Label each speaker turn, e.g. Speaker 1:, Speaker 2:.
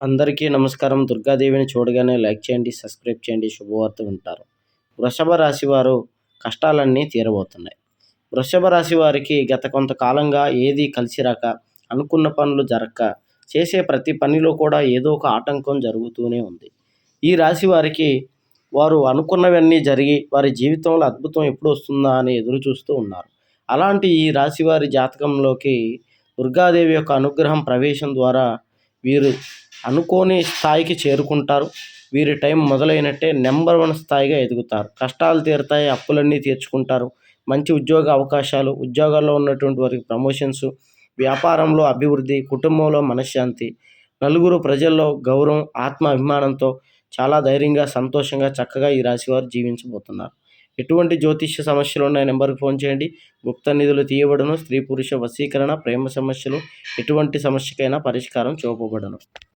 Speaker 1: అందరికీ నమస్కారం. దుర్గాదేవిని చూడగానే లైక్ చేయండి సబ్స్క్రైబ్ చేయండి. శుభవార్త వింటారు. వృషభ రాశి వారు కష్టాలన్నీ తీరబోతున్నాయి. వృషభ రాశి వారికి గత కొంతకాలంగా ఏది కలిసి రాక అనుకున్న పనులు జరగక చేసే ప్రతి పనిలో కూడా ఏదో ఒక ఆటంకం జరుగుతూనే ఉంది. ఈ రాశి వారికి వారు అనుకున్నవన్నీ జరిగి వారి జీవితంలో అద్భుతం ఎప్పుడు వస్తుందా అని ఎదురు చూస్తూ ఉన్నారు. అలాంటి ఈ రాశి వారి జాతకంలోకి దుర్గాదేవి యొక్క అనుగ్రహం ప్రవేశం ద్వారా వీరు అనుకోని స్థాయికి చేరుకుంటారు. వీరి టైం మొదలైనట్టే నెంబర్ వన్ స్థాయిగా ఎదుగుతారు. కష్టాలు తీరుతాయి అప్పులన్నీ తీర్చుకుంటారు. మంచి ఉద్యోగ అవకాశాలు ఉద్యోగాల్లో ఉన్నటువంటి వారికి ప్రమోషన్స్ వ్యాపారంలో అభివృద్ధి కుటుంబంలో మనశ్శాంతి నలుగురు ప్రజల్లో గౌరవం ఆత్మ అభిమానంతో చాలా ధైర్యంగా సంతోషంగా చక్కగా ఈ రాశి వారు జీవించబోతున్నారు. ఎటువంటి జ్యోతిష్య సమస్యలు ఉన్నాయి నెంబర్కి ఫోన్ చేయండి. గుప్త నిధులు తీయబడను. స్త్రీ పురుష వశీకరణ ప్రేమ సమస్యలు ఎటువంటి సమస్యకైనా పరిష్కారం చూపబడను.